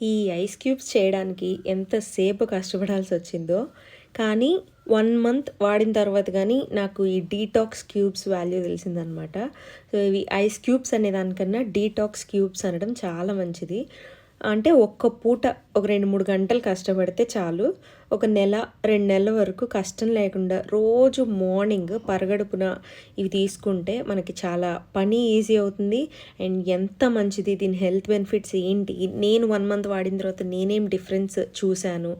ఈ ice cubes చేయడానికి ఎంతసేపు కష్టపడాల్సి వచ్చిందో. కానీ వన్ మంత్ వాడిన తర్వాత కానీ నాకు ఈ డీటాక్స్ క్యూబ్స్ వాల్యూ తెలిసిందనమాట. సో ఇవి ఐస్ క్యూబ్స్ అనే దానికన్నా డీటాక్స్ క్యూబ్స్ అనడం చాలా మంచిది. అంటే ఒక్క పూట ఒక రెండు మూడు గంటలు కష్టపడితే చాలు. ఒక నెల రెండు నెలల వరకు కష్టం లేకుండా రోజు మార్నింగ్ పరగడుపున ఇవి తీసుకుంటే మనకి చాలా పని ఈజీ అవుతుంది. అండ్ ఎంత మంచిది దీని హెల్త్ బెనిఫిట్స్ ఏంటి నేను వన్ మంత్ వాడిన తర్వాత నేనేం డిఫరెన్స్ చూశాను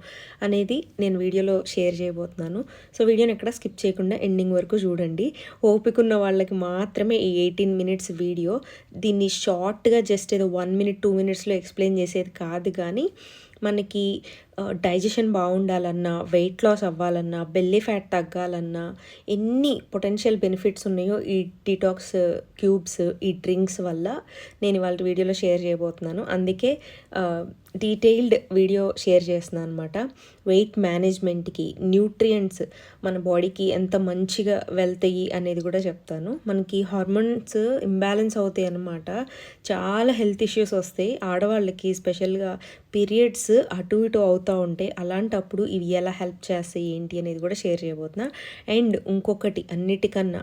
అనేది నేను వీడియోలో షేర్ చేయబోతున్నాను. సో వీడియోని ఎక్కడ స్కిప్ చేయకుండా ఎండింగ్ వరకు చూడండి. ఓపిక ఉన్న వాళ్ళకి మాత్రమే ఈ ఎయిటీన్ మినిట్స్ వీడియో. దీన్ని షార్ట్గా జస్ట్ ఏదో వన్ మినిట్ టూ మినిట్స్లో ఎక్స్ప్లెయిన్ చేసేది కాదు కానీ మనకి డైజెషన్ బాగుండాలన్నా వెయిట్ లాస్ అవ్వాలన్నా బెల్లీ ఫ్యాట్ తగ్గాలన్నా ఎన్ని పొటెన్షియల్ బెనిఫిట్స్ ఉన్నాయో ఈ డిటాక్స్ క్యూబ్స్ ఈ డ్రింక్స్ వల్ల నేను వాళ్ళ వీడియోలో షేర్ చేయబోతున్నాను. అందుకే డీటెయిల్డ్ వీడియో షేర్ చేస్తున్నాను అనమాట వెయిట్ మేనేజ్మెంట్కి న్యూట్రియంట్స్ మన బాడీకి ఎంత మంచిగా వెళ్తాయి అనేది కూడా చెప్తాను. మనకి హార్మోన్స్ ఇంబ్యాలెన్స్ అవుతాయి అనమాట చాలా హెల్త్ ఇష్యూస్ వస్తాయి. ఆడవాళ్ళకి స్పెషల్గా పీరియడ్స్ అటు ఇటు అవుతాయి ఉంటాయి అలాంటప్పుడు ఇవి ఎలా హెల్ప్ చేస్తాయి ఏంటి అనేది కూడా షేర్ చేయబోతున్నా. అండ్ ఇంకొకటి అన్నిటికన్నా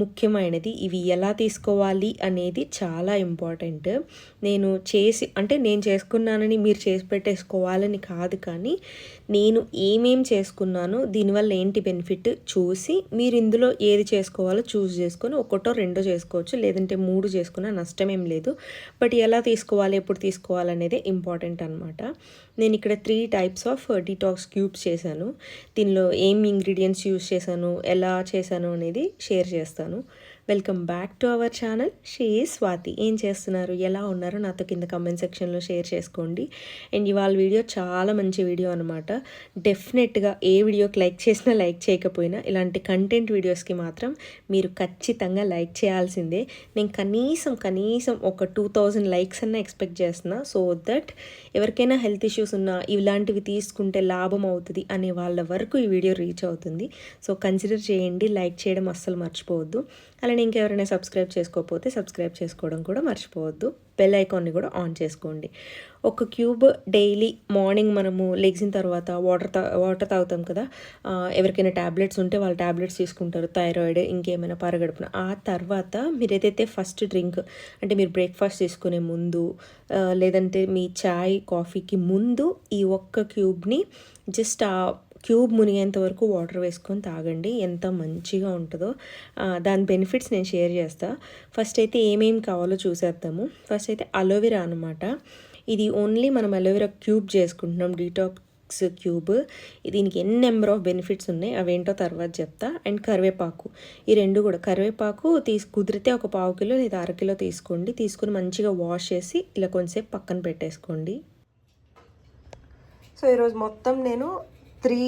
ముఖ్యమైనది. ఇవి ఎలా తీసుకోవాలి అనేది చాలా ఇంపార్టెంట్. నేను చేసి అంటే నేను చేసుకున్నానని మీరు చేసి పెట్టేసుకోవాలని కాదు కానీ నేను ఏమేం చేసుకున్నాను దీనివల్ల ఏంటి బెనిఫిట్ చూసి మీరు ఇందులో ఏది చేసుకోవాలో చూస్ చేసుకొని ఒకటో రెండో చేసుకోవచ్చు లేదంటే మూడు చేసుకున్నా నష్టం ఏం లేదు. బట్ ఎలా తీసుకోవాలి ఎప్పుడు తీసుకోవాలనేదే ఇంపార్టెంట్ అనమాట నేను ఇక్కడ three types of detox cubes చేశాను. దీనిలో ఏం ఇంగ్రీడియంట్స్ యూస్ చేశాను ఎలా చేశాను అనేది షేర్ చేస్తాను. tá não welcome back to our channel. She Swathi. ఏం చేస్తున్నారు? ఎలా ఉన్నారో? నాతో కింద కమెంట్ సెక్షన్లో షేర్ చేసుకోండి. అండ్ ఇవాళ వీడియో చాలా మంచి వీడియో అనమాట డెఫినెట్గా ఏ వీడియోకి లైక్ చేసినా లైక్ చేయకపోయినా ఇలాంటి కంటెంట్ వీడియోస్కి మాత్రం మీరు ఖచ్చితంగా లైక్ చేయాల్సిందే. నేను కనీసం కనీసం ఒక టూ థౌజండ్ లైక్స్ అన్న ఎక్స్పెక్ట్ చేస్తున్నా. సో దట్ ఎవరికైనా హెల్త్ ఇష్యూస్ ఉన్నా ఇలాంటివి తీసుకుంటే లాభం అవుతుంది అనే వాళ్ళ వరకు ఈ వీడియో రీచ్ అవుతుంది. సో కన్సిడర్ చేయండి. లైక్ చేయడం అస్సలు మర్చిపోవద్దు. అలానే ఇంకెవరైనా సబ్స్క్రైబ్ చేసుకోకపోతే సబ్స్క్రైబ్ చేసుకోవడం కూడా మర్చిపోవద్దు. బెల్ ఐకాన్ని కూడా ఆన్ చేసుకోండి. ఒక క్యూబ్ డైలీ మార్నింగ్ మనము లెగ్సిన తర్వాత వాటర్ తా వాటర్ తాగుతాం కదా ఎవరికైనా ట్యాబ్లెట్స్ ఉంటే వాళ్ళు ట్యాబ్లెట్స్ తీసుకుంటారు థైరాయిడ్ ఇంకేమైనా పరగడుపున. ఆ తర్వాత మీరు ఏదైతే ఫస్ట్ డ్రింక్ అంటే మీరు బ్రేక్ఫాస్ట్ తీసుకునే ముందు లేదంటే మీ చాయ్ కాఫీకి ముందు ఈ ఒక్క క్యూబ్ని జస్ట్ ఆ క్యూబ్ మునిగేంత వరకు వాటర్ వేసుకొని తాగండి. ఎంత మంచిగా ఉంటుందో. దాని బెనిఫిట్స్ నేను షేర్ చేస్తా. ఫస్ట్ అయితే ఏమేమి కావాలో చూసేద్దాము. ఫస్ట్ అయితే అలోవెరా అనమాట ఇది ఓన్లీ మనం అలోవెరా క్యూబ్ చేసుకుంటున్నాం. Detox cube. దీనికి ఎన్ని నెంబర్ ఆఫ్ బెనిఫిట్స్ ఉన్నాయి. అవేంటో తర్వాత చెప్తా. అండ్ కరివేపాకు. ఈ రెండు కూడా. కరివేపాకు తీసు కుదిరితే ఒక పావు కిలో లేదా అరకిలో తీసుకోండి. తీసుకుని మంచిగా వాష్ చేసి ఇలా కొంచెంసేపు పక్కన పెట్టేసుకోండి. సో ఈరోజు మొత్తం నేను త్రీ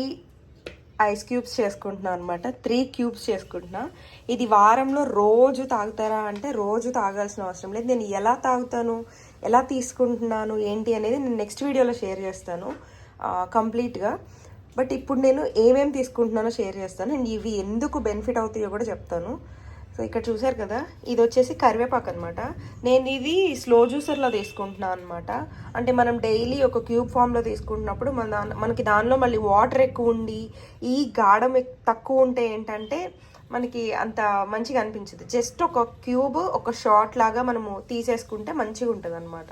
ఐస్ క్యూబ్స్ చేసుకుంటున్నాను అనమాట త్రీ క్యూబ్స్ చేసుకుంటున్నా. ఇది వారంలో రోజు తాగుతారా అంటే రోజు తాగాల్సిన అవసరం లేదు. నేను ఎలా తాగుతాను? ఎలా తీసుకుంటున్నాను? ఏంటి అనేది నేను నెక్స్ట్ వీడియోలో షేర్ చేస్తాను. కంప్లీట్గా. బట్ ఇప్పుడు నేను ఏమేమి తీసుకుంటున్నానో షేర్ చేస్తాను. అండ్ ఇవి ఎందుకు బెనిఫిట్ అవుతాయో కూడా చెప్తాను. సో ఇక్కడ చూసారు కదా? ఇది వచ్చేసి కరివేపాకు అనమాట నేను ఇది స్లో జ్యూసర్లో తీసుకుంటున్నాను అనమాట అంటే మనం డైలీ ఒక క్యూబ్ ఫామ్లో తీసుకుంటున్నప్పుడు మన దాని మనకి దానిలో మళ్ళీ వాటర్ ఎక్కువ ఉండి ఈ గాఢం తక్కువ ఉంటే ఏంటంటే మనకి అంత మంచిగా అనిపించదు. జస్ట్ ఒక క్యూబ్ ఒక షార్ట్ లాగా మనము తీసేసుకుంటే మంచిగా ఉంటుంది అనమాట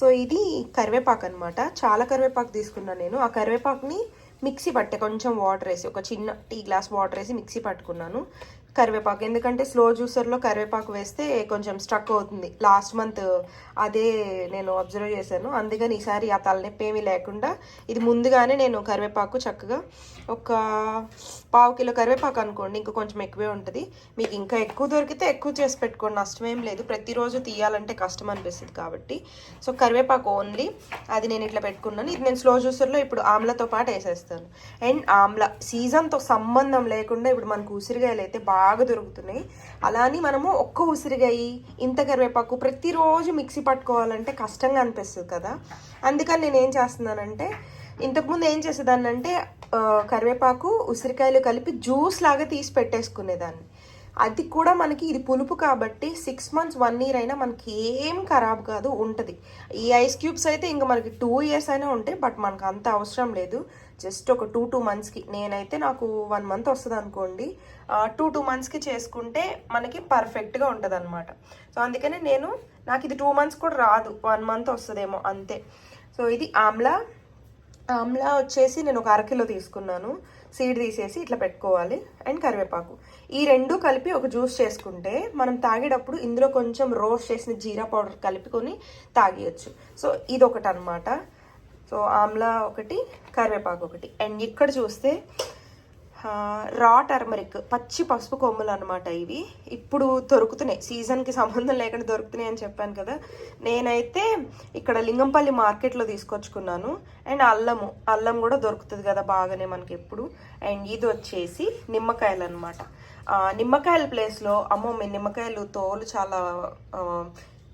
సో ఇది కరివేపాకు అనమాట చాలా కరివేపాకు తీసుకున్నాను నేను. ఆ కరివేపాకుని మిక్సీ పట్టే కొంచెం వాటర్ వేసి ఒక చిన్న టీ గ్లాస్ వాటర్ వేసి మిక్సీ పట్టుకున్నాను. కరివేపాకు. ఎందుకంటే స్లో జ్యూసర్లో కరివేపాకు వేస్తే కొంచెం స్ట్రక్ అవుతుంది. లాస్ట్ మంత్ అదే నేను అబ్జర్వ్ చేశాను. అందుకని ఈసారి ఆ తలనొప్పి ఏమీ లేకుండా ఇది ముందుగానే నేను కరివేపాకు చక్కగా ఒక పావు కిలో కరివేపాకు అనుకోండి ఇంకా కొంచెం ఎక్కువే ఉంటుంది. మీకు ఇంకా ఎక్కువ దొరికితే ఎక్కువ చేసి పెట్టుకోండి. నష్టమేం లేదు. ప్రతిరోజు తీయాలంటే కష్టం అనిపిస్తుంది కాబట్టి. సో కరివేపాకు ఓన్లీ. అది నేను ఇట్లా పెట్టుకున్నాను. ఇది నేను స్లో జ్యూసర్లో ఇప్పుడు ఆమ్లతో పాటు వేసేస్తాను. అండ్ ఆమ్ల సీజన్తో సంబంధం లేకుండా ఇప్పుడు మనకు ఉసిరికాయలు అయితే బాగా బాగా దొరుకుతున్నాయి. అలా అని మనము ఒక్క ఉసిరిగాయి ఇంత కరివేపాకు ప్రతిరోజు మిక్సీ పట్టుకోవాలంటే కష్టంగా అనిపిస్తుంది కదా. అందుకని నేను ఏం చేస్తున్నానంటే ఇంతకుముందు ఏం చేసేదాన్ని అంటే కరివేపాకు ఉసిరికాయలు కలిపి జ్యూస్ లాగా తీసి పెట్టేసుకునేదాన్ని. అది కూడా మనకి ఇది పులుపు కాబట్టి సిక్స్ మంత్స్ వన్ ఇయర్ అయినా మనకి ఏం ఖరాబ్ కాదు ఉంటుంది. ఈ ఐస్ క్యూబ్స్ అయితే ఇంకా మనకి టూ ఇయర్స్ అయినా ఉంటాయి బట్ మనకు అంత అవసరం లేదు. జస్ట్ ఒక టూ టూ మంత్స్కి నేనైతే నాకు వన్ మంత్ వస్తుంది అనుకోండి. టూ టూ మంత్స్కి చేసుకుంటే మనకి పర్ఫెక్ట్గా ఉంటుంది అనమాట సో అందుకనే నేను నాకు ఇది టూ మంత్స్ కూడా రాదు. వన్ మంత్ వస్తుందేమో అంతే. సో ఇది ఆమ్లా. ఆమ్లా వచ్చేసి నేను ఒక అరకిలో తీసుకున్నాను. సీడ్ తీసేసి ఇట్లా పెట్టుకోవాలి. అండ్ కరివేపాకు. ఈ రెండు కలిపి ఒక జ్యూస్ చేసుకుంటే మనం తాగేటప్పుడు ఇందులో కొంచెం రోస్ట్ చేసిన జీరా పౌడర్ కలుపుకొని తాగేయచ్చు. సో ఇది ఒకటి అనమాట సో ఆమ్లా ఒకటి కరివేపాకు ఒకటి. అండ్ ఇక్కడ చూస్తే రా టర్మరిక్ పచ్చి పసుపు కొమ్ములు అనమాట ఇవి. ఇప్పుడు దొరుకుతున్నాయి. సీజన్కి సంబంధం లేకుండా దొరుకుతున్నాయి అని చెప్పాను కదా. నేనైతే ఇక్కడ లింగంపల్లి మార్కెట్లో తీసుకొచ్చుకున్నాను. అండ్ అల్లము. అల్లం కూడా దొరుకుతుంది కదా బాగానే మనకి ఎప్పుడు. అండ్ ఇది వచ్చేసి నిమ్మకాయలు అనమాట నిమ్మకాయల ప్లేస్లో అమ్మో మీ నిమ్మకాయలు తోలు చాలా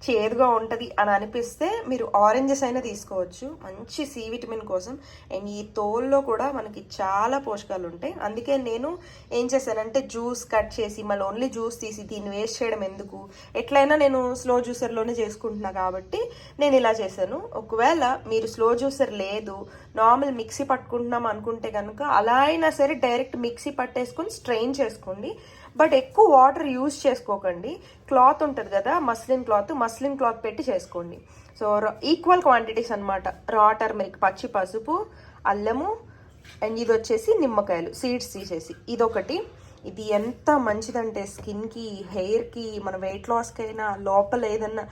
చేదుగా ఉంటుంది అని అనిపిస్తే మీరు ఆరెంజెస్ అయినా తీసుకోవచ్చు. మంచి సి విటమిన్ కోసం. అండ్ ఈ తోల్లో కూడా మనకి చాలా పోషకాలు ఉంటాయి. అందుకే నేను ఏం చేశానంటే జ్యూస్ కట్ చేసి మళ్ళీ ఓన్లీ జ్యూస్ తీసి దీన్ని వేస్ట్ చేయడం ఎందుకు? ఎట్లయినా నేను స్లో జ్యూసర్లోనే చేసుకుంటున్నా కాబట్టి నేను ఇలా చేశాను. ఒకవేళ మీరు స్లో జ్యూసర్ లేదు నార్మల్ మిక్సీ పట్టుకుంటున్నాం అనుకుంటే కనుక అలా అయినా సరే డైరెక్ట్ మిక్సీ పట్టేసుకొని స్ట్రెయిన్ చేసుకోండి. బట్ ఎక్కువ వాటర్ యూజ్ చేసుకోకండి. క్లాత్ ఉంటుంది కదా మస్లిన్ క్లాత్ మస్లిన్ క్లాత్ పెట్టి చేసుకోండి. సో ఈక్వల్ క్వాంటిటీస్ అనమాట రా టర్మరిక్ పచ్చి పసుపు అల్లము అండ్ ఇది వచ్చేసి నిమ్మకాయలు సీడ్స్ తీసేసి. ఇదొకటి. ఇది ఎంత మంచిదంటే స్కిన్కి హెయిర్కి మన వెయిట్ లాస్కి అయినా లోపల ఏదన్నా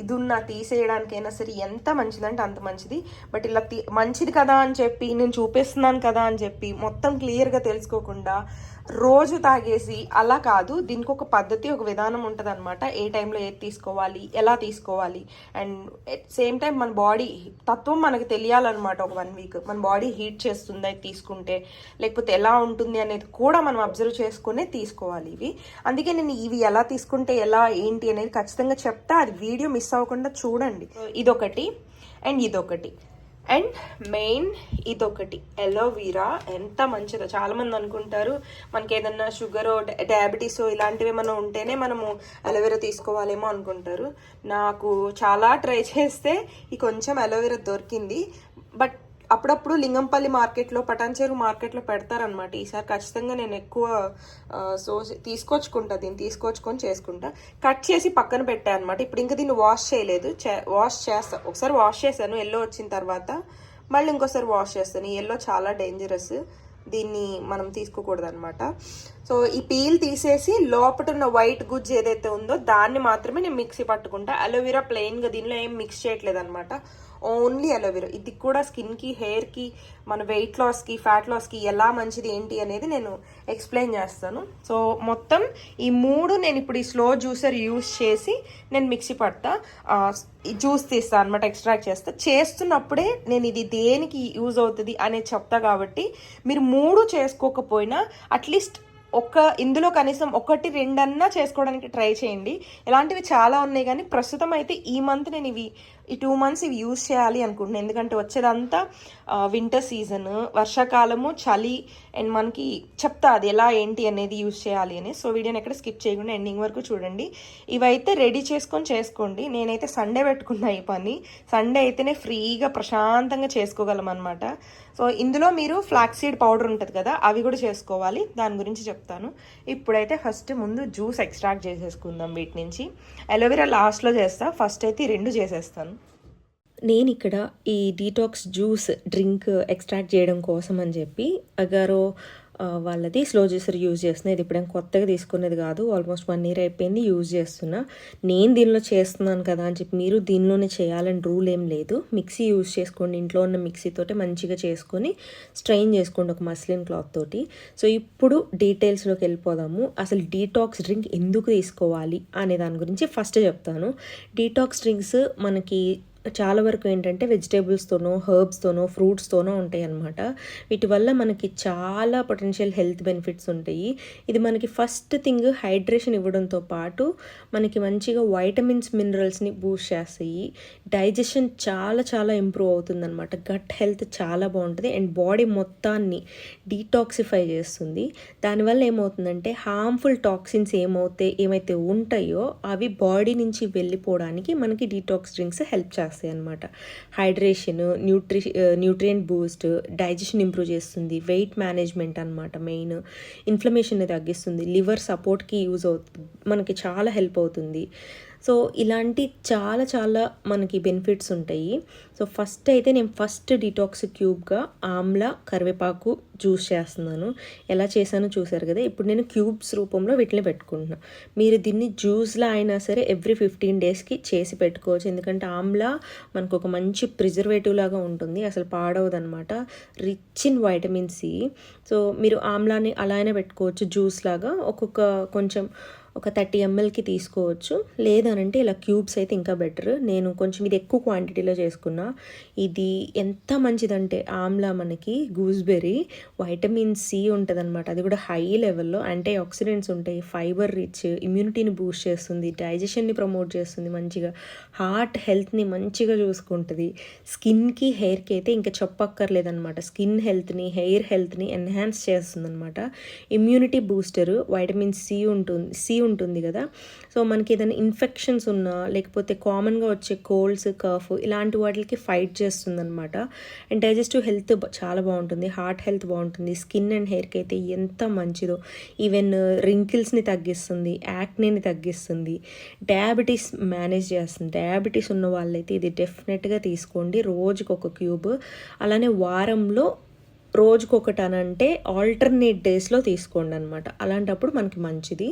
ఇది ఉన్న తీసేయడానికైనా సరే ఎంత మంచిదంటే అంత మంచిది. బట్ ఇలా తీ మంచిది కదా అని చెప్పి నేను చూపిస్తున్నాను కదా అని చెప్పి మొత్తం క్లియర్గా తెలుసుకోకుండా రోజు తాగేసి అలా కాదు దీనికి ఒక పద్ధతి ఒక విధానం ఉంటుంది అనమాట ఏ టైంలో ఏది తీసుకోవాలి ఎలా తీసుకోవాలి. అండ్ సేమ్ టైం మన బాడీ తత్వం మనకి తెలియాలన్నమాట ఒక వన్ వీక్ మన బాడీ హీట్ చేస్తుంది అది తీసుకుంటే. లేకపోతే ఎలా ఉంటుంది అనేది కూడా మనం అబ్జర్వ్ చేసుకునే తీసుకోవాలి ఇవి. అందుకే నేను ఇవి ఎలా తీసుకుంటే ఎలా ఏంటి అనేది ఖచ్చితంగా చెప్తా. అది వీడియో మిస్ అవ్వకుండా చూడండి. ఇదొకటి. అండ్ ఇదొకటి. అండ్ మెయిన్ ఇదొకటి ఎలోవీరా ఎంత మంచిదో. చాలామంది అనుకుంటారు మనకి ఏదన్నా షుగర్ డయాబెటీస్ ఇలాంటివి ఏమైనా ఉంటేనే మనము అలోవెరా తీసుకోవాలేమో అనుకుంటారు. నాకు చాలా ట్రై చేస్తే ఈ కొంచెం అలోవెరా దొరికింది. బట్ అప్పుడప్పుడు లింగంపల్లి మార్కెట్లో పటాన్చేరు మార్కెట్లో పెడతారనమాట ఈసారి ఖచ్చితంగా నేను ఎక్కువ సో తీసుకొచ్చుకుంటా దీన్ని తీసుకొచ్చుకొని చేసుకుంటా. కట్ చేసి పక్కన పెట్టా అనమాట ఇప్పుడు ఇంకా దీన్ని వాష్ చేయలేదు. చే- వాష్ చేస్తా. ఒకసారి వాష్ చేశాను ఎల్లో వచ్చిన తర్వాత. మళ్ళీ ఇంకోసారి వాష్ చేస్తాను. ఎల్లో చాలా డేంజరస్ దీన్ని మనం తీసుకోకూడదు అనమాట సో ఈ పీల్ తీసేసి లోపట ఉన్న వైట్ గుజ్జు ఏదైతే ఉందో దాన్ని మాత్రమే నేను మిక్సీ పట్టుకుంటా. అలోవెరా ప్లెయిన్గా దీనిలో ఏం మిక్స్ చేయట్లేదు అనమాట ఓన్లీ అలోవెరా. ఇది కూడా స్కిన్కి హెయిర్కి మన వెయిట్ లాస్కి ఫ్యాట్ లాస్కి ఎలా మంచిది ఏంటి అనేది నేను ఎక్స్ప్లెయిన్ చేస్తాను. సో మొత్తం ఈ మూడు నేను ఇప్పుడు ఈ స్లో జ్యూసర్ యూస్ చేసి నేను మిక్సీ పడతా. ఈ జ్యూస్ తీస్తాను అనమాట ఎక్స్ట్రాక్ట్ చేస్తా. చేస్తున్నప్పుడే నేను ఇది దేనికి యూజ్ అవుతుంది అనేది చెప్తా కాబట్టి మీరు మూడు చేసుకోకపోయినా అట్లీస్ట్ ఒక ఇందులో కనీసం ఒకటి రెండన్నా చేసుకోవడానికి ట్రై చేయండి. ఇలాంటివి చాలా ఉన్నాయి కానీ ప్రస్తుతం అయితే ఈ మంత్ నేను ఇవి ఈ టూ మంత్స్ ఇవి యూజ్ చేయాలి అనుకుంటున్నాను ఎందుకంటే వచ్చేదంతా వింటర్ సీజన్ వర్షాకాలము చలి అండ్ మనకి చెప్తా అది ఎలా ఏంటి అనేది యూజ్ చేయాలి అని. సో వీడియోని ఎక్కడ స్కిప్ చేయకుండా ఎండింగ్ వరకు చూడండి. ఇవైతే రెడీ చేసుకొని చేసుకోండి. నేనైతే సండే పెట్టుకున్నా ఈ పని. సండే అయితేనే ఫ్రీగా ప్రశాంతంగా చేసుకోగలం అనమాట సో ఇందులో మీరు ఫ్లాక్సీడ్ పౌడర్ ఉంటుంది కదా అవి కూడా చేసుకోవాలి. దాని గురించి చెప్తాను చెప్తాను. ఇప్పుడైతే ఫస్ట్ ముందు జ్యూస్ ఎక్స్ట్రాక్ట్ చేసేసుకుందాం వీటి నుంచి. అలోవెరా లాస్ట్లో చేస్తా ఫస్ట్ అయితే రెండు చేసేస్తాను. నేను ఇక్కడ ఈ డీటాక్స్ జ్యూస్ డ్రింక్ ఎక్స్ట్రాక్ట్ చేయడం కోసం అని చెప్పి అగారో వాళ్ళది. స్లో జ్యూసర్ యూజ్ చేస్తున్నా. ఇది ఇప్పుడేం కొత్తగా తీసుకునేది కాదు. ఆల్మోస్ట్ వన్ ఇయర్ అయిపోయింది యూజ్ చేస్తున్నా. నేను దీనిలో చేస్తున్నాను కదా అని చెప్పి మీరు దీనిలోనే చేయాలని రూల్ ఏం లేదు. మిక్సీ యూజ్ చేసుకోండి. ఇంట్లో ఉన్న మిక్సీతోటే మంచిగా చేసుకొని స్ట్రెయిన్ చేసుకోండి ఒక మస్లిన్ క్లాత్ తోటి. సో ఇప్పుడు డీటెయిల్స్లోకి వెళ్ళిపోదాము. అసలు డీటాక్స్ డ్రింక్ ఎందుకు తీసుకోవాలి అనే దాని గురించి ఫస్ట్ చెప్తాను. డీటాక్స్ డ్రింక్స్ మనకి చాలా వరకు ఏంటంటే వెజిటేబుల్స్తోనో హర్బ్స్తోనో ఫ్రూట్స్తోనో ఉంటాయి అన్నమాట వీటి వల్ల మనకి చాలా పొటెన్షియల్ హెల్త్ బెనిఫిట్స్ ఉంటాయి. ఇది మనకి ఫస్ట్ థింగ్ హైడ్రేషన్ ఇవ్వడంతో పాటు మనకి మంచిగా వైటమిన్స్ మినరల్స్ని బూస్ట్ చేస్తాయి. డైజెషన్ చాలా చాలా ఇంప్రూవ్ అవుతుందన్నమాట. గట్ హెల్త్ చాలా బాగుంటుంది. అండ్ బాడీ మొత్తాన్ని డీటాక్సిఫై చేస్తుంది. దానివల్ల ఏమవుతుందంటే హార్మ్ఫుల్ టాక్సిన్స్ ఏమవుతాయి ఏమైతే ఉంటాయో అవి బాడీ నుంచి వెళ్ళిపోవడానికి మనకి డీటాక్స్ డ్రింక్స్ హెల్ప్ చేస్తాయి. అనమాట hydration nutri nutrient boost digestion improve చేస్తుంది వెయిట్ మేనేజ్మెంట్ అనమాట మెయిన్ ఇన్ఫ్లమేషన్ తగ్గిస్తుంది లివర్ సపోర్ట్కి యూజ్ అవుతుంది మనకి చాలా హెల్ప్ అవుతుంది. సో ఇలాంటి చాలా చాలా మనకి బెనిఫిట్స్ ఉంటాయి. సో ఫస్ట్ అయితే నేను ఫస్ట్ డిటాక్స్ క్యూబ్గా ఆమ్లా కరివేపాకు జ్యూస్ చేస్తున్నాను. ఎలా చేశానో చూసారు కదా? ఇప్పుడు నేను క్యూబ్స్ రూపంలో వీటిని పెట్టుకుంటున్నాను మీరు దీన్ని జ్యూస్లా అయినా సరే ఎవ్రీ ఫిఫ్టీన్ డేస్కి చేసి పెట్టుకోవచ్చు. ఎందుకంటే ఆమ్లా మనకు ఒక మంచి ప్రిజర్వేటివ్ లాగా ఉంటుంది. అసలు పాడవదనమాట rich in vitamin C so మీరు ఆమ్లాని అలా అయినా పెట్టుకోవచ్చు. జ్యూస్ లాగా ఒక్కొక్క కొంచెం ఒక థర్టీ ఎంఎల్కి తీసుకోవచ్చు. లేదనంటే ఇలా క్యూబ్స్ అయితే ఇంకా బెటర్. నేను కొంచెం ఇది ఎక్కువ క్వాంటిటీలో చేసుకున్నా. ఇది ఎంత మంచిదంటే ఆమ్లా మనకి గూస్బెర్రీ వైటమిన్ సి ఉంటుంది అనమాట అది కూడా హై లెవెల్లో. యాంటీ ఆక్సిడెంట్స్ ఉంటాయి. ఫైబర్ రిచ్ ఇమ్యూనిటీని బూస్ట్ చేస్తుంది డైజెషన్ని ప్రమోట్ చేస్తుంది మంచిగా. హార్ట్ హెల్త్ని మంచిగా చూసుకుంటుంది. స్కిన్కి హెయిర్కి అయితే ఇంకా చెప్పక్కర్లేదనమాట స్కిన్ హెల్త్ని హెయిర్ హెల్త్ని ఎన్హాన్స్ చేస్తుంది అనమాట ఇమ్యూనిటీ బూస్టర్ వైటమిన్ సి ఉంటుంది సి ఉంటుంది కదా. సో మనకి ఏదైనా ఇన్ఫెక్షన్స్ ఉన్నా లేకపోతే కామన్గా వచ్చే కోల్డ్స్ కఫ్ ఇలాంటి వాటికి ఫైట్ చేస్తుంది అనమాట అండ్ డైజెస్టివ్ హెల్త్ చాలా బాగుంటుంది. హార్ట్ హెల్త్ బాగుంటుంది. స్కిన్ అండ్ హెయిర్కి అయితే ఎంత మంచిదో. ఈవెన్ రింకిల్స్ని తగ్గిస్తుంది. యాక్నేని తగ్గిస్తుంది. డయాబెటీస్ మేనేజ్ చేస్తుంది. డయాబెటీస్ ఉన్న వాళ్ళైతే ఇది డెఫినెట్గా తీసుకోండి. రోజుకి ఒక క్యూబ్ అలానే వారంలో రోజుకొకటి అని అంటే ఆల్టర్నేట్ డేస్లో తీసుకోండి అనమాట అలాంటప్పుడు మనకి మంచిది.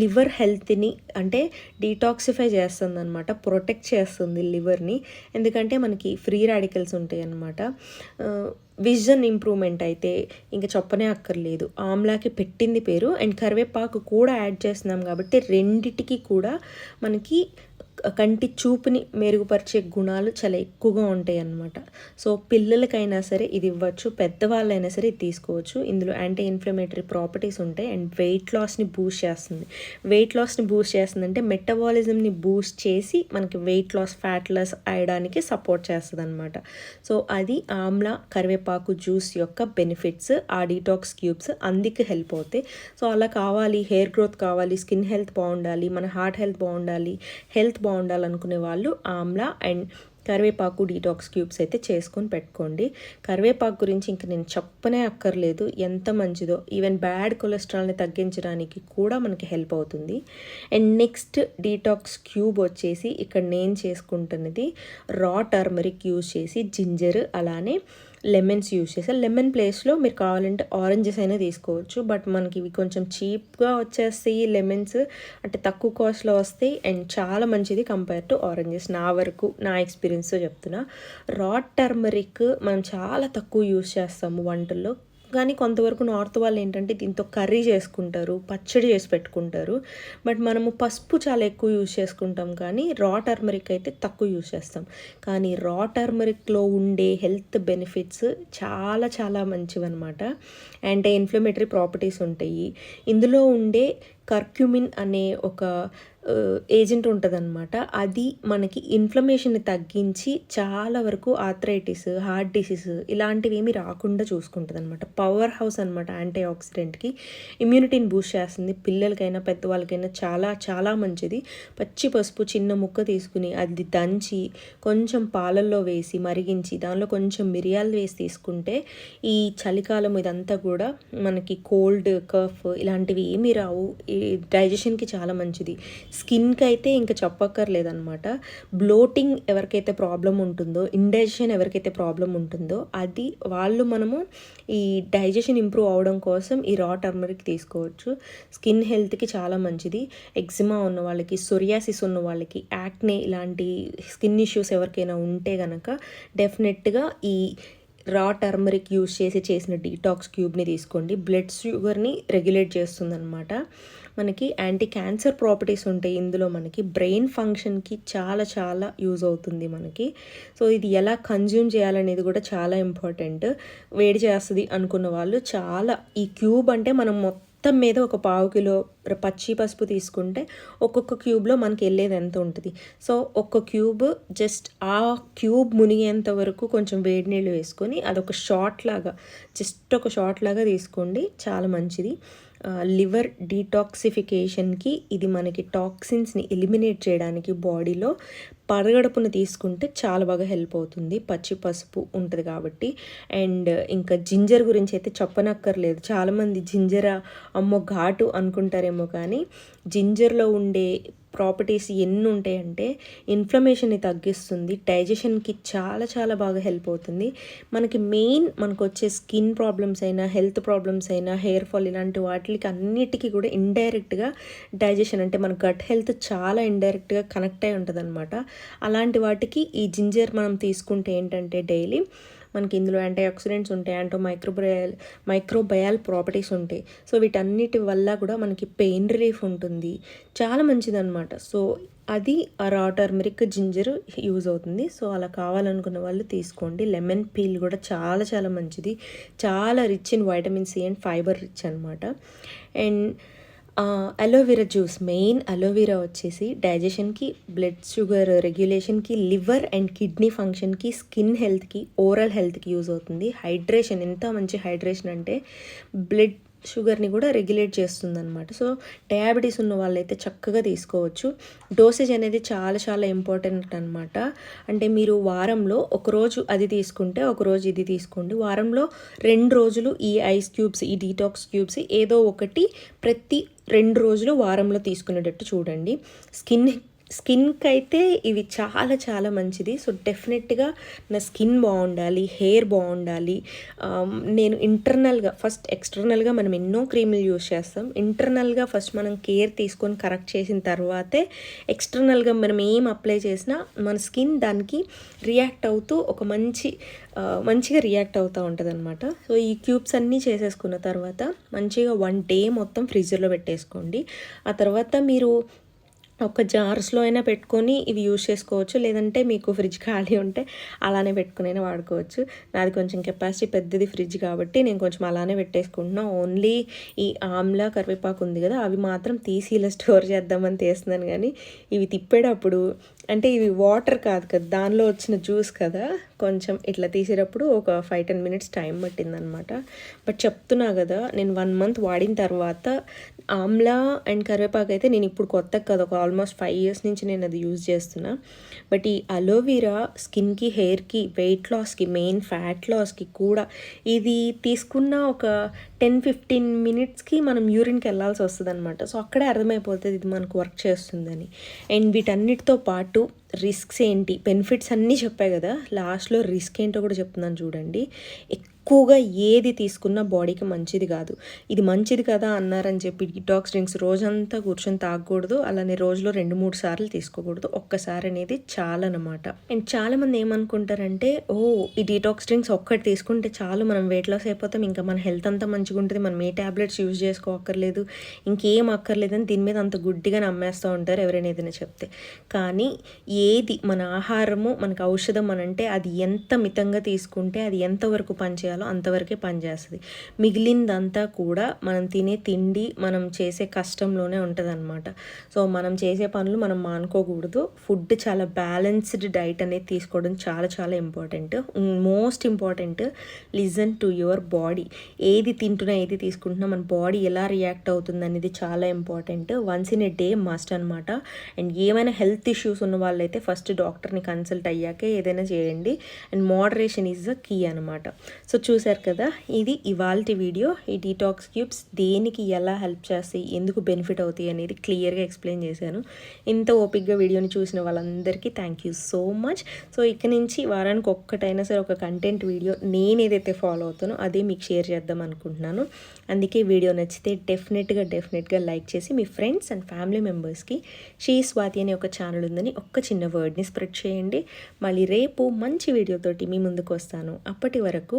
లివర్ హెల్త్ని అంటే డీటాక్సిఫై చేస్తుంది అనమాట ప్రొటెక్ట్ చేస్తుంది లివర్ని. ఎందుకంటే మనకి ఫ్రీ రాడికల్స్ ఉంటాయి అనమాట విజన్ ఇంప్రూవ్మెంట్ అయితే ఇంకా చెప్పనే అక్కర్లేదు. ఆమ్లాకి పెట్టింది పేరు. అండ్ కరివేపాకు కూడా యాడ్ చేస్తున్నాం కాబట్టి రెండిటికి కూడా మనకి కంటి చూపుని మెరుగుపరిచే గుణాలు చాలా ఎక్కువగా ఉంటాయి అన్నమాట. సో పిల్లలకైనా సరే ఇది ఇవ్వచ్చు పెద్దవాళ్ళైనా సరే ఇది తీసుకోవచ్చు. ఇందులో యాంటీ ఇన్ఫ్లమేటరీ ప్రాపర్టీస్ ఉంటాయి అండ్ వెయిట్ లాస్ని బూస్ట్ చేస్తుంది. వెయిట్ లాస్ని బూస్ట్ చేస్తుంది అంటే మెటబాలిజంని బూస్ట్ చేసి మనకి వెయిట్ లాస్ ఫ్యాట్ లాస్ అయ్యడానికి సపోర్ట్ చేస్తుంది అనమాట సో అది ఆమ్లా కరివేపాకు జ్యూస్ యొక్క బెనిఫిట్స్ ఆ డీటాక్స్ క్యూబ్స్ అందుకే హెల్ప్ అవుతాయి. సో అలా కావాలి హెయిర్ గ్రోత్ కావాలి స్కిన్ హెల్త్ బాగుండాలి మన హార్ట్ హెల్త్ బాగుండాలి హెల్త్ బాగుండాలనుకునే వాళ్ళు ఆమ్లా అండ్ కరివేపాకు డీటాక్స్ క్యూబ్స్ అయితే చేసుకొని పెట్టుకోండి. కరివేపాకు గురించి ఇంక నేను చెప్పనే అక్కర్లేదు. ఎంత మంచిదో ఈవెన్ బ్యాడ్ కొలెస్ట్రాల్ని తగ్గించడానికి కూడా మనకి హెల్ప్ అవుతుంది. అండ్ నెక్స్ట్ డీటాక్స్ క్యూబ్ వచ్చేసి ఇక్కడ నేను చేసుకుంటున్నది రా టర్మరిక్ యూజ్ చేసి జింజర్ అలానే లెమన్స్ యూజ్ చేసి లెమన్ ప్లేస్లో మీరు కావాలంటే ఆరెంజెస్ అయినా తీసుకోవచ్చు. బట్ మనకి ఇవి కొంచెం చీప్గా వచ్చేస్తాయి లెమన్స్. అంటే తక్కువ కాస్ట్లో వస్తాయి. అండ్ చాలా మంచిది కంపేర్ టు ఆరెంజెస్. నా వరకు నా ఎక్స్పీరియన్స్తో చెప్తున్నా. రాడ్ టర్మరిక్ మనం చాలా తక్కువ యూజ్ చేస్తాము వంటల్లో. కానీ కొంతవరకు నార్త్ వాళ్ళు ఏంటంటే దీంతో కర్రీ చేసుకుంటారు పచ్చడి చేసి పెట్టుకుంటారు. బట్ మనము పసుపు చాలా ఎక్కువ యూజ్ చేసుకుంటాం కానీ రా టర్మరిక్ అయితే తక్కువ యూజ్ చేస్తాం. కానీ రా టర్మరిక్లో ఉండే హెల్త్ బెనిఫిట్స్ చాలా చాలా మంచివన్నమాట. యాంటీ ఇన్ఫ్లమేటరీ ప్రాపర్టీస్ ఉంటాయి. ఇందులో ఉండే కర్క్యూమిన్ అనే ఒక ఏజెంట్ ఉంటుందన్నమాట. అది మనకి ఇన్ఫ్లమేషన్ని తగ్గించి చాలా వరకు ఆథరైటిస్ హార్ట్ డిసీజ్ ఇలాంటివి ఏమి రాకుండా చూసుకుంటుంది అనమాట పవర్ హౌస్ అనమాట యాంటీ ఆక్సిడెంట్కి ఇమ్యూనిటీని బూస్ట్ చేస్తుంది. పిల్లలకైనా పెద్దవాళ్ళకైనా చాలా చాలా మంచిది. పచ్చి పసుపు చిన్న ముక్క తీసుకుని అది దంచి కొంచెం పాలల్లో వేసి మరిగించి దానిలో కొంచెం మిరియాలు వేసి తీసుకుంటే ఈ చలికాలం ఇదంతా కూడా మనకి కోల్డ్ కఫ్ ఇలాంటివి ఏమీ రావు. ఈ డైజెషన్కి చాలా మంచిది. స్కిన్కి అయితే ఇంకా చెప్పక్కర్లేదనమాట బ్లోటింగ్ ఎవరికైతే ప్రాబ్లం ఉంటుందో ఇండైజెషన్ ఎవరికైతే ప్రాబ్లం ఉంటుందో అది వాళ్ళు మనము ఈ డైజెషన్ ఇంప్రూవ్ అవడం కోసం ఈ రా టర్మరిక్ తీసుకోవచ్చు. స్కిన్ హెల్త్కి చాలా మంచిది. ఎగ్జిమా ఉన్న వాళ్ళకి సొరియాసిస్ ఉన్న వాళ్ళకి యాక్నే ఇలాంటి స్కిన్ ఇష్యూస్ ఎవరికైనా ఉంటే కనుక డెఫినెట్గా ఈ రా టర్మరిక్ యూస్ చేసి చేసిన డీటాక్స్ క్యూబ్ని తీసుకోండి. బ్లడ్ షుగర్ని రెగ్యులేట్ చేస్తుందన్నమాట. మనకి యాంటీ క్యాన్సర్ ప్రాపర్టీస్ ఉంటాయి. ఇందులో మనకి బ్రెయిన్ ఫంక్షన్కి చాలా చాలా యూజ్ అవుతుంది మనకి. సో ఇది ఎలా కన్జ్యూమ్ చేయాలనేది కూడా చాలా ఇంపార్టెంట్. వేడి చేస్తుంది అనుకున్న వాళ్ళు చాలా ఈ క్యూబ్ అంటే మనం మొత్తం మీద ఒక పావు కిలో పచ్చి పసుపు తీసుకుంటే ఒక్కొక్క క్యూబ్లో మనకి వెళ్ళేది ఎంత ఉంటుంది. సో ఒక్క క్యూబ్ జస్ట్ ఆ క్యూబ్ మునిగేంత వరకు కొంచెం వేడి నీళ్ళు వేసుకొని అదొక షార్ట్ లాగా జస్ట్ ఒక షార్ట్ లాగా తీసుకోండి. చాలా మంచిది. లివర్ డీటాక్సిఫికేషన్కి ఇది మనకి టాక్సిన్స్ని ఎలిమినేట్ చేయడానికి బాడీలో పరగడుపున తీసుకుంటే చాలా బాగా హెల్ప్ అవుతుంది. పచ్చి పసుపు ఉంటుంది కాబట్టి. అండ్ ఇంకా జింజర్ గురించి అయితే చెప్పనక్కర్లేదు. చాలామంది జింజర్ అమ్మో ఘాటు అనుకుంటారేమో కానీ జింజర్లో ఉండే ప్రాపర్టీస్ ఎన్ని ఉంటాయంటే ఇన్ఫ్లమేషన్ని తగ్గిస్తుంది డైజెషన్కి చాలా చాలా బాగా హెల్ప్ అవుతుంది. మనకి మెయిన్ మనకు వచ్చే స్కిన్ ప్రాబ్లమ్స్ అయినా హెల్త్ ప్రాబ్లమ్స్ అయినా హెయిర్ ఫాల్ ఇలాంటి వాటికి అన్నిటికీ కూడా ఇండైరెక్ట్గా డైజెషన్ అంటే మన గట్ హెల్త్ చాలా ఇండైరెక్ట్గా కనెక్ట్ అయి ఉంటుంది అలాంటి వాటికి ఈ జింజర్ మనం తీసుకుంటే ఏంటంటే డైలీ మనకి ఇందులో యాంటీ ఆక్సిడెంట్స్ ఉంటాయి యాంటో మైక్రోబయల్ మైక్రోబయాల్ ప్రాపర్టీస్ ఉంటాయి. సో వీటన్నిటి వల్ల కూడా మనకి పెయిన్ రిలీఫ్ ఉంటుంది. చాలా మంచిదన్నమాట. సో అది ఆ రా టర్మరిక్ జింజర్ యూజ్ అవుతుంది. సో అలా కావాలనుకున్న వాళ్ళు తీసుకోండి. లెమన్ పీల్ కూడా చాలా చాలా మంచిది. చాలా rich in vitamin C and fibre rich అనమాట and aloe vera juice main aloe vera వచ్చేసి డైజెషన్కి బ్లడ్ షుగర్ రెగ్యులేషన్కి లివర్ అండ్ కిడ్నీ ఫంక్షన్కి స్కిన్ హెల్త్కి ఓరల్ హెల్త్కి యూజ్ అవుతుంది. హైడ్రేషన్ ఎంత మంచి హైడ్రేషన్ అంటే బ్లడ్ షుగర్ని కూడా రెగ్యులేట్ చేస్తుంది అనమాట సో డయాబెటీస్ ఉన్న వాళ్ళైతే చక్కగా తీసుకోవచ్చు. డోసేజ్ అనేది చాలా చాలా ఇంపార్టెంట్ అనమాట అంటే మీరు వారంలో ఒకరోజు అది తీసుకుంటే ఒకరోజు ఇది తీసుకోండి. వారంలో రెండు రోజులు ఈ ఐస్ క్యూబ్స్ ఈ డీటాక్స్ క్యూబ్స్ ఏదో ఒకటి ప్రతి రెండు రోజులు వారంలో తీసుకునేటట్టు చూడండి. స్కిన్ స్కిన్కి అయితే ఇవి చాలా చాలా మంచిది. సో డెఫినెట్గా నా స్కిన్ బాగుండాలి హెయిర్ బాగుండాలి. నేను ఇంటర్నల్గా ఫస్ట్ ఎక్స్టర్నల్గా మనం ఎన్నో క్రీములు యూస్ చేస్తాం. ఇంటర్నల్గా ఫస్ట్ మనం కేర్ తీసుకొని కరెక్ట్ చేసిన తర్వాతే ఎక్స్టర్నల్గా మనం ఏం అప్లై చేసినా మన స్కిన్ దానికి రియాక్ట్ అవుతూ ఒక మంచి మంచిగా రియాక్ట్ అవుతూ ఉంటుంది అనమాట సో ఈ క్యూబ్స్ అన్నీ చేసేసుకున్న తర్వాత మంచిగా వన్ డే మొత్తం ఫ్రీజర్లో పెట్టేసుకోండి. ఆ తర్వాత మీరు ఒక జార్స్లో అయినా పెట్టుకొని ఇవి యూజ్ చేసుకోవచ్చు. లేదంటే మీకు ఫ్రిడ్జ్ ఖాళీ ఉంటే అలానే పెట్టుకునైనా వాడుకోవచ్చు. నాది కొంచెం కెపాసిటీ పెద్దది ఫ్రిడ్జ్ కాబట్టి నేను కొంచెం అలానే పెట్టేసుకుంటున్నా. ఓన్లీ ఈ ఆమ్లా కరివేపాకు ఉంది కదా అవి మాత్రం తీసి ఇలా స్టోర్ చేద్దామని తీస్తున్నాను. కానీ ఇవి తిప్పేటప్పుడు అంటే ఇవి వాటర్ కాదు కదా దానిలో వచ్చిన జ్యూస్ కదా కొంచెం ఇట్లా తీసేటప్పుడు ఒక ఫైవ్ టెన్ మినిట్స్ టైం పట్టిందనమాట. బట్ చెప్తున్నా కదా నేను వన్ మంత్ వాడిన తర్వాత ఆమ్లా అండ్ కరివేపాకు అయితే నేను ఇప్పుడు కొత్త కదా ఒక ఆల్మోస్ట్ ఫైవ్ ఇయర్స్ నుంచి నేను అది యూజ్ చేస్తున్నా. బట్ ఈ అలోవీరా స్కిన్కి హెయిర్కి వెయిట్ లాస్కి మెయిన్ ఫ్యాట్ లాస్కి కూడా ఇది తీసుకున్న ఒక టెన్ ఫిఫ్టీన్ మినిట్స్కి మనం యూరిన్కి వెళ్ళాల్సి వస్తుంది అనమాట సో అక్కడే అర్థమైపోతుంది ఇది మనకు వర్క్ చేస్తుందని. అండ్ వీటన్నిటితో పాటు రిస్క్స్ ఏంటి? బెనిఫిట్స్ అన్నీ చెప్పాయి కదా. లాస్ట్లో రిస్క్ ఏంటో కూడా చెప్తున్నాను చూడండి. ఎక్కువగా ఏది తీసుకున్నా బాడీకి మంచిది కాదు. ఇది మంచిది కదా అన్నారని చెప్పి డిటాక్స్ డ్రింక్స్ రోజంతా కూర్చొని తాగకూడదు. అలానే రోజులో రెండు మూడు సార్లు తీసుకోకూడదు. ఒక్కసారి అనేది చాలా అనమాట అండ్ చాలామంది ఏమనుకుంటారంటే ఓ ఈ డిటాక్స్ డ్రింక్స్ ఒక్కటి తీసుకుంటే చాలు మనం వెయిట్ లాస్ అయిపోతాం. ఇంకా మన హెల్త్ అంతా మంచిగా ఉంటుంది. మనం ఏ ట్యాబ్లెట్స్ యూజ్ చేసుకోక్కర్లేదు. ఇంకేం అక్కర్లేదని దీని మీద అంత గుడ్డిగా నమ్మేస్తూ ఉంటారు ఎవరైనా ఏదైనా చెప్తే. కానీ ఏది మన ఆహారము మనకు ఔషధం అని అంటే అది ఎంత మితంగా తీసుకుంటే అది ఎంతవరకు పనిచేయాలి అంతవరకే పనిచేస్తుంది మిగిలిందంతా కూడా మనం తినే తిండి మనం చేసే కష్టంలోనే ఉంటుంది సో మనం చేసే పనులు మనం మానుకోకూడదు. ఫుడ్ చాలా బ్యాలెన్స్డ్ డైట్ అనేది తీసుకోవడం చాలా చాలా important. Most important listen to your body. ఏది తింటున్నా ఏది తీసుకుంటున్నా మన బాడీ ఎలా రియాక్ట్ అవుతుంది అనేది చాలా important. Once in a day must అనమాట అండ్ ఏమైనా హెల్త్ ఇష్యూస్ ఉన్న వాళ్ళైతే ఫస్ట్ డాక్టర్ని కన్సల్ట్ అయ్యాకే ఏదైనా చేయండి. And moderation is the key అనమాట సో చూశారు కదా ఇది ఇవాల్టి వీడియో. ఈ డీటాక్స్ క్యూబ్స్ దేనికి ఎలా హెల్ప్ చేస్తాయి ఎందుకు బెనిఫిట్ అవుతాయి అనేది క్లియర్గా ఎక్స్ప్లెయిన్ చేశాను. ఇంత ఓపిక్గా వీడియోని చూసిన వాళ్ళందరికీ thank you so much so ఇక నుంచి వారానికి ఒక్కటైనా సరే ఒక కంటెంట్ వీడియో నేను ఏదైతే ఫాలో అవుతానో అదే మీకు షేర్ చేద్దాం అనుకుంటున్నాను. అందుకే వీడియో నచ్చితే డెఫినెట్గా డెఫినెట్గా లైక్ చేసి మీ ఫ్రెండ్స్ అండ్ ఫ్యామిలీ మెంబర్స్కి షీ స్వాతి అనే ఒక ఛానల్ ఉందని ఒక్క చిన్న చిన్న వర్డ్ని స్ప్రెడ్ చేయండి. మళ్ళీ రేపు మంచి వీడియోతోటి మీ ముందుకు వస్తాను. అప్పటి వరకు